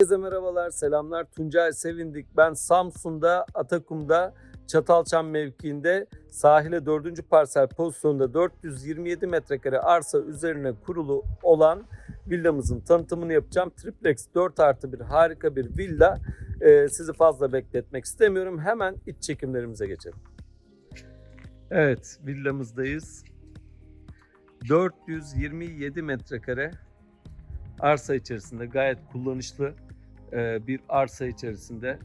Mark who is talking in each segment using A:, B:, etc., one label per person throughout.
A: Herkese merhabalar, selamlar. Tuncay Sevindik. Ben Samsun'da, Atakum'da, Çatalçam mevkiinde sahile 4. parsel pozisyonda 427 metrekare arsa üzerine kurulu olan villamızın tanıtımını yapacağım. Triplex 4 artı bir harika bir villa. Ee, sizi fazla bekletmek istemiyorum. Hemen iç çekimlerimize geçelim. Evet, villamızdayız. 427 metrekare arsa içerisinde gayet kullanışlı bir arsa içerisinde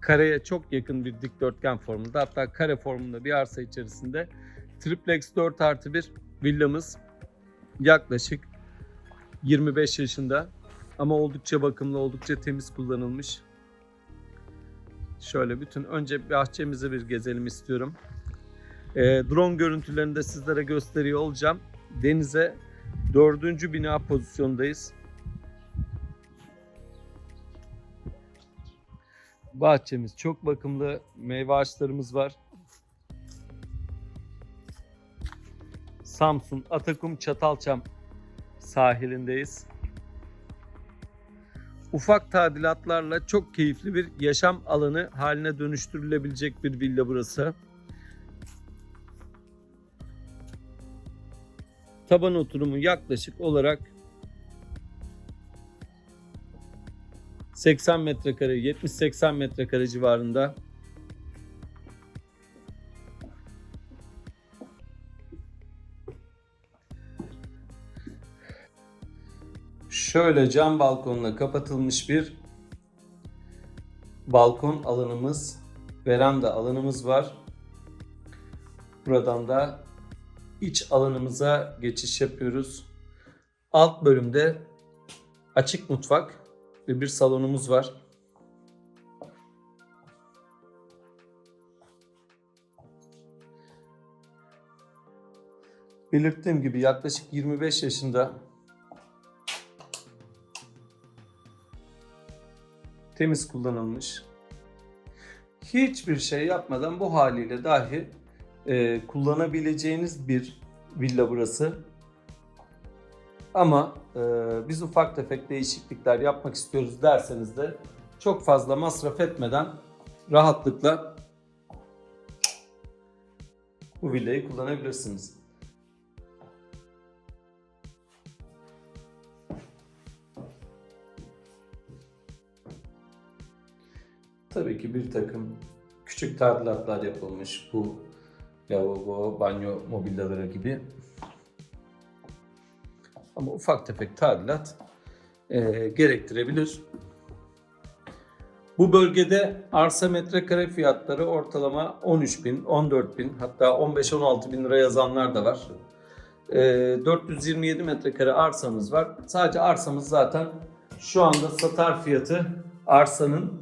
A: kareye çok yakın bir dikdörtgen formunda hatta kare formunda bir arsa içerisinde triplex 4 artı bir villamız yaklaşık 25 yaşında ama oldukça bakımlı oldukça temiz kullanılmış. Şöyle bütün önce bahçemizi bir gezelim istiyorum. E, drone görüntülerini de sizlere gösteriyor olacağım. Denize dördüncü bina pozisyondayız. Bahçemiz çok bakımlı, meyve ağaçlarımız var. Samsun Atakum Çatalçam sahilindeyiz. Ufak tadilatlarla çok keyifli bir yaşam alanı haline dönüştürülebilecek bir villa burası. Taban oturumu yaklaşık olarak 80 metrekare, 70-80 metrekare civarında. Şöyle cam balkonla kapatılmış bir balkon alanımız, veranda alanımız var. Buradan da iç alanımıza geçiş yapıyoruz. Alt bölümde açık mutfak ve bir salonumuz var. Belirttiğim gibi yaklaşık 25 yaşında temiz kullanılmış. Hiçbir şey yapmadan bu haliyle dahi e, kullanabileceğiniz bir villa burası. Ama e, biz ufak tefek değişiklikler yapmak istiyoruz derseniz de çok fazla masraf etmeden rahatlıkla bu villayı kullanabilirsiniz. Tabii ki bir takım küçük tadilatlar yapılmış bu lavabo, banyo mobilyaları gibi. Ama ufak tefek tadilat e, gerektirebilir. Bu bölgede arsa metrekare fiyatları ortalama 13 bin, 14 bin hatta 15-16 bin lira yazanlar da var. E, 427 metrekare arsamız var. Sadece arsamız zaten şu anda satar fiyatı arsanın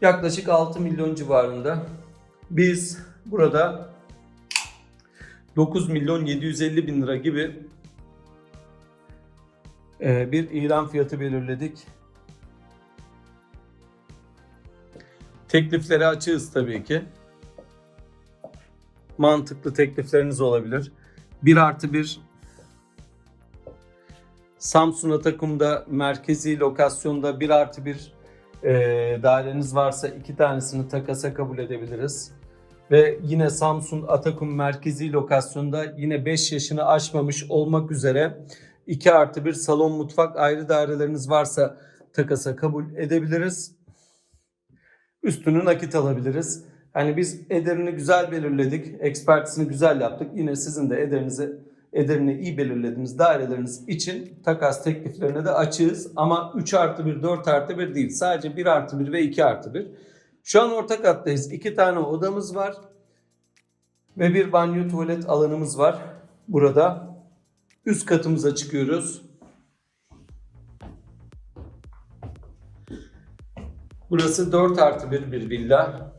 A: yaklaşık 6 milyon civarında. Biz burada 9 milyon 750 bin lira gibi bir ilan fiyatı belirledik. Tekliflere açığız tabii ki. Mantıklı teklifleriniz olabilir. 1 artı 1 Samsun Atakum'da merkezi lokasyonda 1 artı 1 e, daireniz varsa iki tanesini takasa kabul edebiliriz. Ve yine Samsun Atakum merkezi lokasyonda yine 5 yaşını aşmamış olmak üzere 2 artı 1 salon mutfak ayrı daireleriniz varsa takasa kabul edebiliriz. Üstünü nakit alabiliriz. Hani biz ederini güzel belirledik, ekspertisini güzel yaptık. Yine sizin de ederinizi ederini iyi belirlediğiniz daireleriniz için takas tekliflerine de açığız. Ama 3 artı 1, 4 artı 1 değil. Sadece 1 artı 1 ve 2 artı 1. Şu an orta kattayız. 2 tane odamız var. Ve bir banyo tuvalet alanımız var. Burada üst katımıza çıkıyoruz. Burası 4 artı 1 bir villa.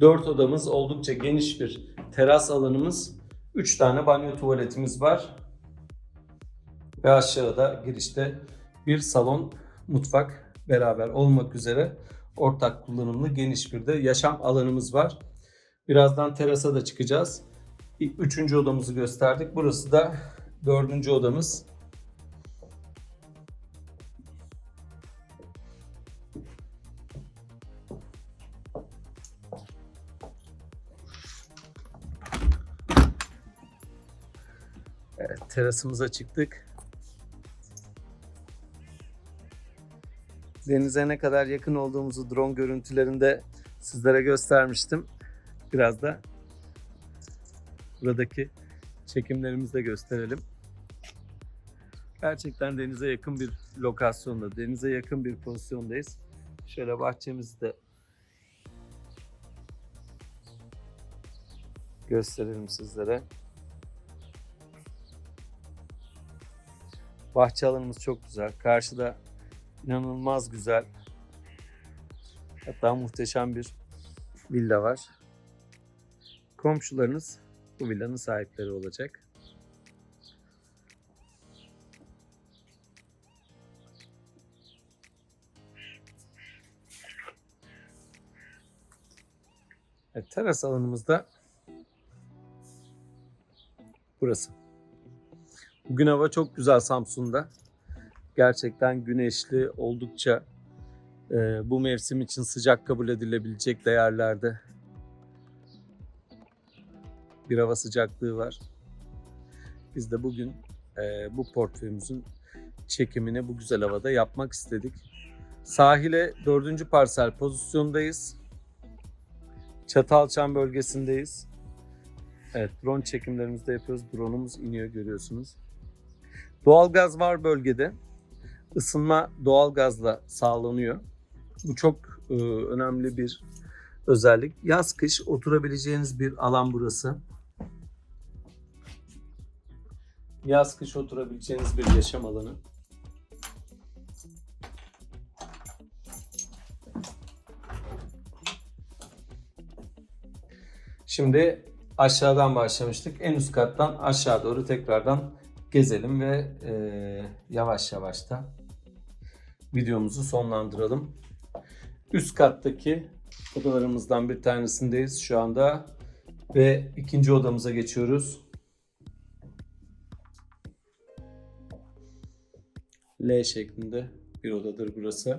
A: 4 odamız oldukça geniş bir teras alanımız. 3 tane banyo tuvaletimiz var. Ve aşağıda girişte bir salon, mutfak beraber olmak üzere ortak kullanımlı geniş bir de yaşam alanımız var. Birazdan terasa da çıkacağız. Üçüncü odamızı gösterdik. Burası da dördüncü odamız. Evet, terasımıza çıktık. Denize ne kadar yakın olduğumuzu drone görüntülerinde sizlere göstermiştim. Biraz da buradaki çekimlerimizde gösterelim. Gerçekten denize yakın bir lokasyonda, denize yakın bir pozisyondayız. Şöyle bahçemizi de gösterelim sizlere. Bahçe alanımız çok güzel. Karşıda inanılmaz güzel. Hatta muhteşem bir villa var. Komşularınız bu villanın sahipleri olacak. Evet, teras alanımızda burası. Bugün hava çok güzel Samsun'da. Gerçekten güneşli, oldukça e, bu mevsim için sıcak kabul edilebilecek değerlerde bir hava sıcaklığı var. Biz de bugün e, bu portföyümüzün çekimini bu güzel havada yapmak istedik. Sahile dördüncü parsel pozisyondayız. Çatalçam bölgesindeyiz. Evet drone çekimlerimizi de yapıyoruz. Drone'umuz iniyor görüyorsunuz. Doğalgaz var bölgede. Isınma doğalgazla sağlanıyor. Bu çok e, önemli bir özellik. Yaz kış oturabileceğiniz bir alan burası. Yaz kış oturabileceğiniz bir yaşam alanı. Şimdi aşağıdan başlamıştık. En üst kattan aşağı doğru tekrardan gezelim ve e, yavaş yavaş da videomuzu sonlandıralım. Üst kattaki odalarımızdan bir tanesindeyiz şu anda ve ikinci odamıza geçiyoruz. L şeklinde bir odadır burası.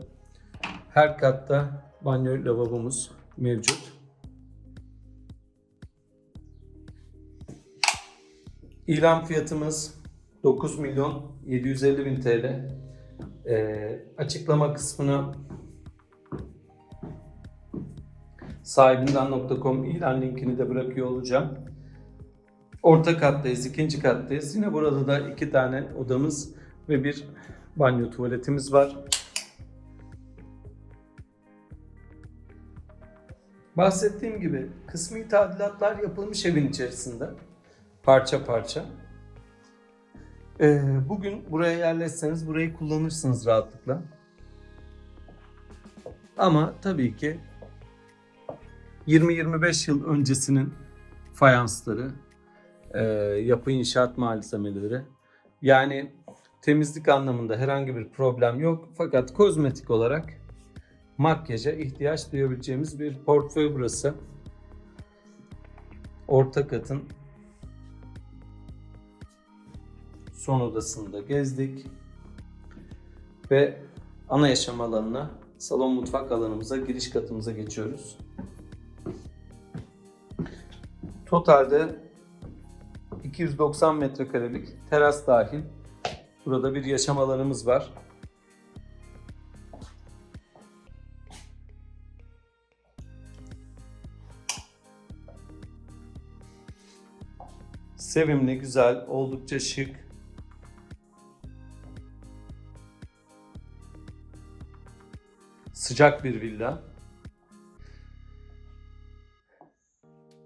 A: Her katta banyo lavabomuz mevcut. İlan fiyatımız 9 milyon 750 bin TL. Ee, açıklama kısmına sahibinden.com ilan linkini de bırakıyor olacağım. Orta kattayız, ikinci kattayız. Yine burada da iki tane odamız ve bir banyo tuvaletimiz var. Bahsettiğim gibi kısmi tadilatlar yapılmış evin içerisinde. Parça parça. Ee, bugün buraya yerleşseniz burayı kullanırsınız rahatlıkla. Ama tabii ki 20-25 yıl öncesinin fayansları, e, yapı inşaat malzemeleri. Yani temizlik anlamında herhangi bir problem yok. Fakat kozmetik olarak makyaja ihtiyaç duyabileceğimiz bir portföy burası. Orta katın son odasında gezdik. Ve ana yaşam alanına, salon mutfak alanımıza, giriş katımıza geçiyoruz. Totalde 290 metrekarelik teras dahil burada bir yaşam alanımız var. Sevimli, güzel, oldukça şık. Sıcak bir villa.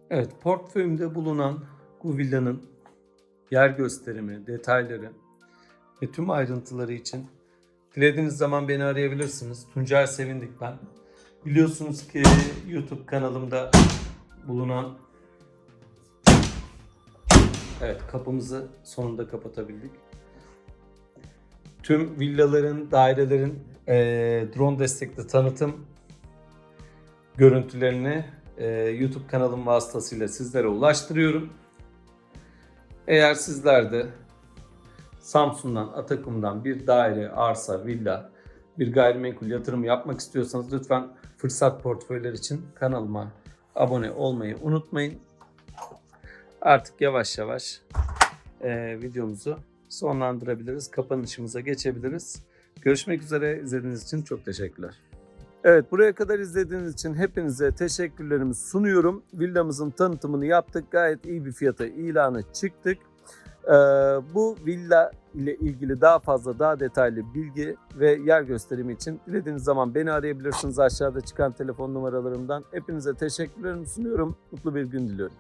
A: Evet, portföyümde bulunan bu villanın yer gösterimi, detayları ve tüm ayrıntıları için dilediğiniz zaman beni arayabilirsiniz. Tuncay Sevindik ben. Biliyorsunuz ki YouTube kanalımda bulunan Evet, kapımızı sonunda kapatabildik. Tüm villaların, dairelerin eee, drone destekli tanıtım görüntülerini eee, YouTube kanalım vasıtasıyla sizlere ulaştırıyorum. Eğer sizler de Samsun'dan, Atakum'dan bir daire, arsa, villa, bir gayrimenkul yatırımı yapmak istiyorsanız lütfen fırsat portföyler için kanalıma abone olmayı unutmayın. Artık yavaş yavaş e, videomuzu sonlandırabiliriz. Kapanışımıza geçebiliriz. Görüşmek üzere. İzlediğiniz için çok teşekkürler. Evet buraya kadar izlediğiniz için hepinize teşekkürlerimi sunuyorum. Villamızın tanıtımını yaptık. Gayet iyi bir fiyata ilanı çıktık. Ee, bu villa ile ilgili daha fazla daha detaylı bilgi ve yer gösterimi için dilediğiniz zaman beni arayabilirsiniz aşağıda çıkan telefon numaralarımdan. Hepinize teşekkürlerimi sunuyorum. Mutlu bir gün diliyorum.